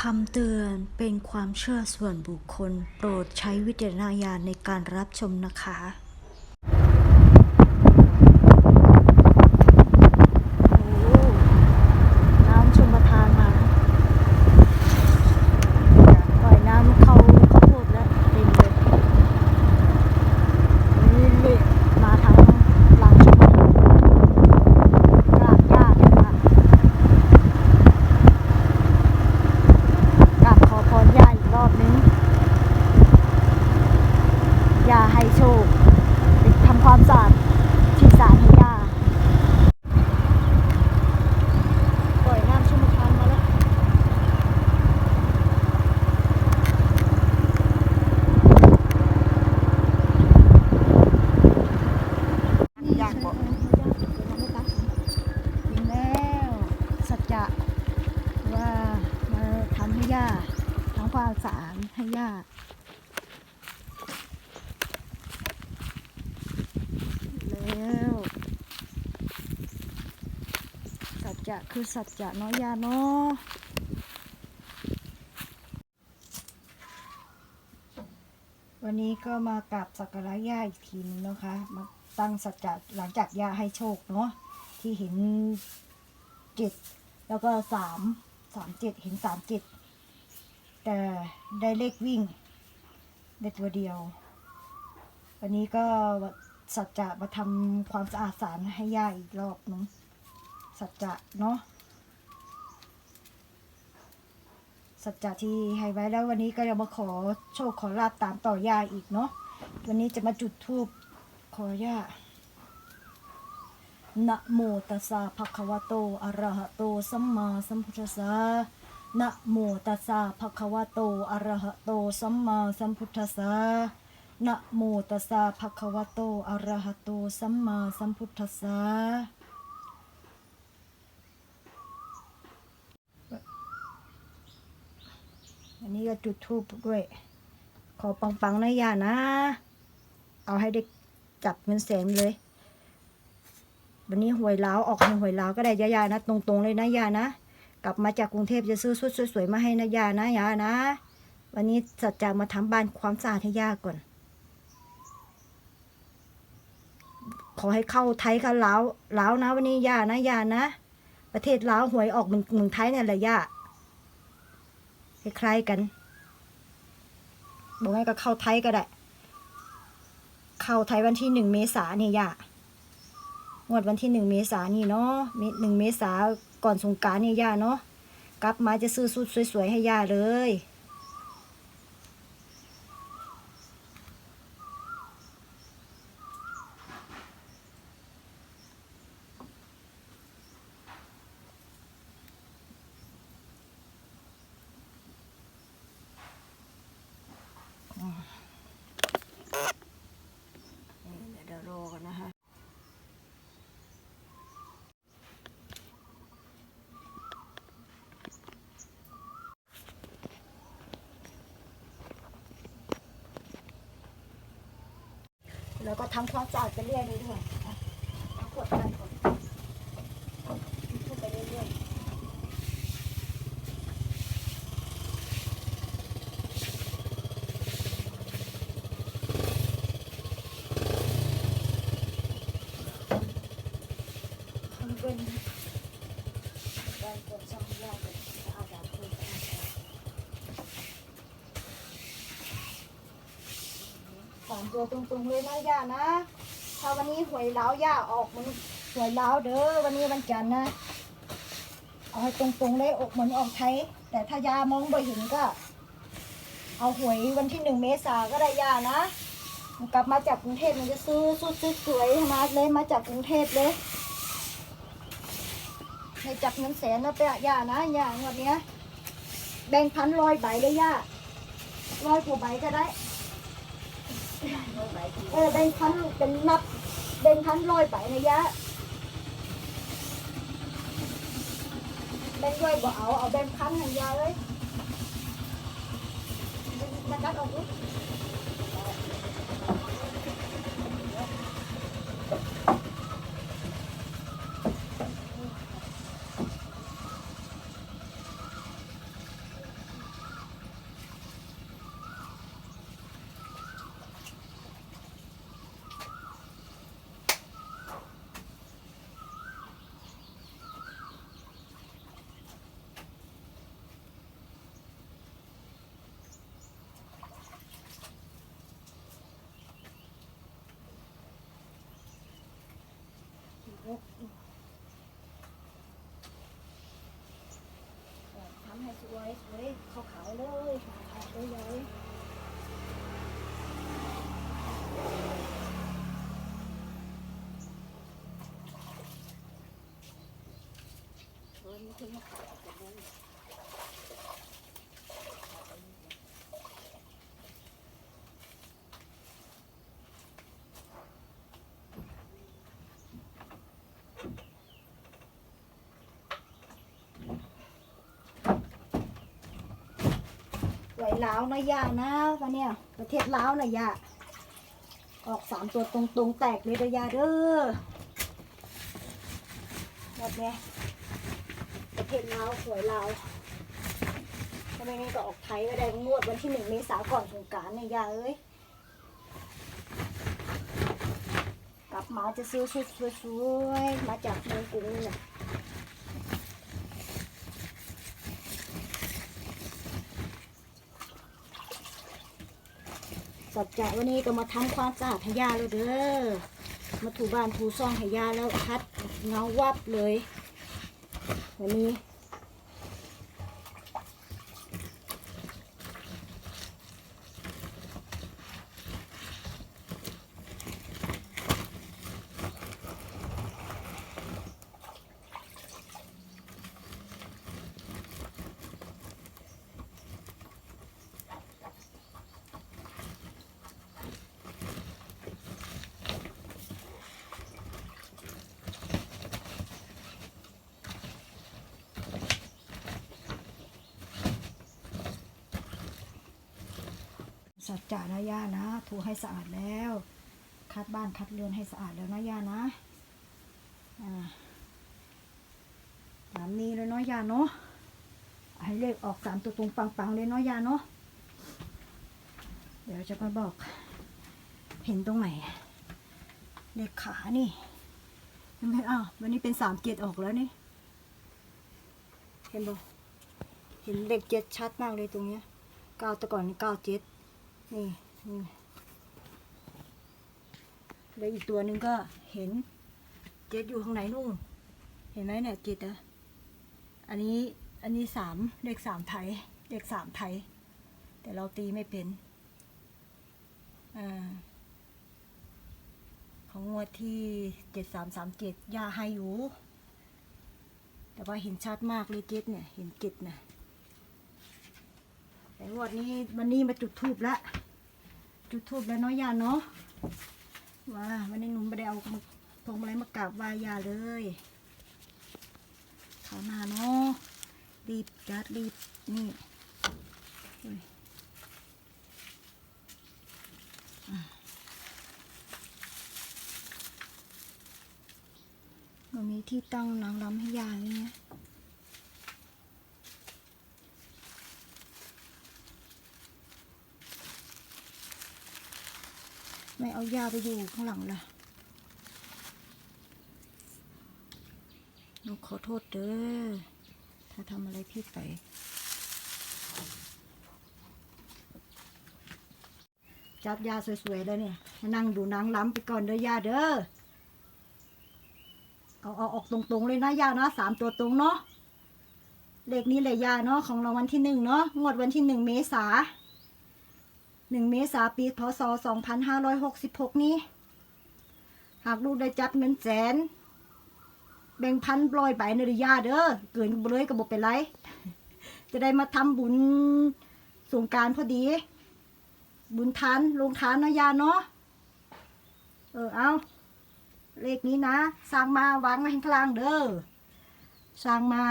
คำเตือนเป็นความเชื่อส่วนบุคคล โปรดใช้วิจารณญาณในการรับชมนะคะ น้ำชมประทานมาปล่อยน้ำเข้าข้าวโพดแล้วเต็มเลยนี่เลยมาทางหลังชมประทานกราบญาติค่ะกราบขอพรย่าอีกรอบนึงย่าให้โชคไปทำความสะอาดที่ศาลให้ย่า ปล่อยน้ำชุ่มทานมาแล้ว ยากบ่ ถึงแล้วสั จะว่ามาทำให้ย่าทำความสะอาดให้ย่าแล้วสัจจะคือสัจจะเนาะย่าเนาะวันนี้ก็มากราบสักการะย่าอีกทีนึงนะคะ มาตั้งสัจจะหลังจากย่าให้โชคเนาะที่เห็นเจ็ด แล้วก็สามสามเจ็ดเห็นสามเจ็ดแต่ได้เลขวิ่งได้ตัวเดียว วันนี้ก็สัจจะมาทำความสะอาดศาลให้ย่าอีกรอบนึงสัจจะเนาะสัจจะที่ให้ไว้แล้ววันนี้ก็จะมาขอโชคขอลาบตามต่อย่าอีกเนาะวันนี้จะมาจุดธูปขอย่า นะโมตัสสะภะคะวะโต อะระหะโต สัมมาสัมพุทธัสสะนะโมตัสสะภะคะวะโต อะระหะโต สัมมาสัมพุทธัสสะนะโมตัสสะภะคะวะโต อะระหะโต สัมมาสัมพุทธัสสะอันนี้ก็จุดธูปด้วย ขอปังๆนะย่านะ เอาให้ได้จับเงินแสนเลย วันนี้หวยล้าวออกทางหวยล้าวก็ได้ยายานะ ตรงๆเลยนะยานะ กลับมาจากกรุงเทพจะซื้อชุดสวยๆมาให้นะยานะยานะ วันนี้สัจจะมาทำบ้านความสะอาดให้ย่าก่อน ขอให้เข้าไทยกับลาวลาวนะ วันนี้ยานะยานะ ประเทศลาวหวยออกเหมือนเมืองไทยเนี่ยแหละยาคล้ายๆกันบอกให้ก็เข้าไทยก็ได้ เข้าไทยวันที่หนึ่งเมษายนนี่ย่า งวดวันที่หนึ่งเมษานี่เนาะหนึ่งเมษาก่อนสงการนี่ย่าเนาะกลับมาจะซื้อชุดสวยๆให้ย่าเลย เดี๋ยวรอกันนะคะ แล้วก็ทำความสะอาดไปเรื่อยๆด้วยนะกดกันก่อนพูดไปเรื่อยๆทำเป็นการกดช่องยากเลยเอาแบบคุยกัน สาม ตัวตรงๆเลยนะย่านะ ถ้าวันนี้หวยเล้าย่าออกมันหวยเล้าเด้อวันนี้วันจันทร์นะเอาให้ตรงๆเลยออกเหมือนออกไทยแต่ถ้ายามองไม่เห็นก็ เอาหวยวันที่หนึ่งเมษาก็ได้ย่านะกลับมาจากกรุงเทพมันจะซื้อชุดสวยมาเลยมาจากกรุงเทพเลยในจับเงินแสนนะเปะย่านะย่างวันเนี้ยแบ่งพันร้อยใบเลยย่าร้อยกว่าใบก็ได้ เออแบงค์พันเป็นนับแบงค์พันลอยใบนะยะแบงค์ร้อยบ่เอาเอาแบงค์พันหันยาเลยนักกัดออกลูก ทำให้สวยสวยขาวๆเลยขาวๆเลยเฮ้ยมีคนมาขายกันด้วย วยลาวนะย่านะวันเนี้ยประเทศลาวนะย่าออกสามตัวตรงๆแตกเลยเด้อย่าเด้อหมดไงประเทศลาวสวยลาวถ้าไมงั้นก็ออกไทยก็ได้งวดวันที่หนึ่งเมษาก่อนสงกรารเนี่ยย่าเอ้ยกลับมาจะซื้อชุดสวยๆมาจากเมืองกรุงนี่แหละ สัจจะวันนี้ก็มาทำความสะอาดให้ยาแล้วเด้อ มาถูบ้านถูซ่องให้ยาแล้วคัดเงาวับเลย วันนี้ สัจจะนะย่านะถูให้สะอาดแล้ว คัดบ้านคัดเรือนให้สะอาดแล้วนะย่านะอ่าตามนี้เลยเนาะย่าเนาะให้เลขออกสามตัวตรงปังๆเลยเนาะย่าเนาะเดี๋ยวจะมาบอก เห็นตรงไหนเลขขานี่เห็นไหมอ้าววันนี้เป็นสามเกียรออกแล้วนี่ เห็นบ่เห็นเลขเจ็ดชัดมากเลยตรงเนี้ยเก้าแต่ก่อนเก้าเจ็ด นี่นี่แล้วอีกตัวหนึ่งก็เห็นเจ็ดอยู่ข้างไหนนู่นเห็นไหมเนี่ยเจ็ดอะอันนี้อันนี้สามเลขสามไทยเลขสามไทย แต่เราตีไม่เป็นอของงวดที่เจ็ดสามสามเจ็ดยาให้อยู่ แต่ว่าเห็นชัดมากเลยเจ็ดเนี่ย เห็นเจ็ดนะแต่งวดนี้วันนี้มาจุดทูบแล้ว จุดทูบแล้วเนาะยาเนาะว่าวันนี้หนุ่มไม่ได้เอาพวงมาลัยมากราบไหว้ยาเลยขาวหน้าเนาะรีบจัดรีบนี่อุ้ยอะมันมีที่ตั้งนางรำให้ยาเลยเนี่ย ไม่เอายาไปอยู่ข้างหลังล่ะหนูขอโทษเด้อ ถ้าทำอะไรผิดไป จับยาสวยๆแล้วเนี่ย นั่งดูนางล้ำไปก่อนเด้อยาเด้อ เอาเอาออกตรงๆเลยนะยานะสามตัวตรงเนาะเลขนี้เลยยาเนาะของรางวัลที่หนึ่งเนาะ งวดวันที่หนึ่งเมษา หนึ่งเมษาปีพศสองพันห้าร้อยหกสิบหกนี้ หากลูกได้จัดเงินแสน แบ่งพันปลอยใบนระยะเด้อเกินเลยก็บอกเป็นไร จะได้มาทำบุญสงการพอดี บุญทานลงทานเนาะยาเนาะเออเอาเลขนี้นะสร้างมาวางไว้ข้างล่างเด้อสร้างมา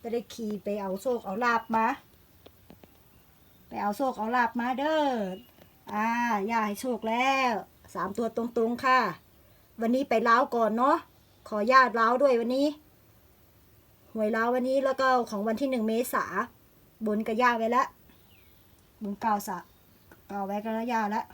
จะได้ขี่ไปเอาโชคเอาลาบมา ไปเอาโชคเอาลาบมาเด้ออ่าย่าให้โชคแล้วสามตัวตรงๆค่ะ วันนี้ไปเล้าก่อนเนาะขอญาติเล้าด้วยวันนี้หวยเล้าววันนี้แล้วก็ของวันที่หนึ่งเมษาบนกับย่าไว้แล้วบนเก่าสะเก่าไว้กับย่าแล้ว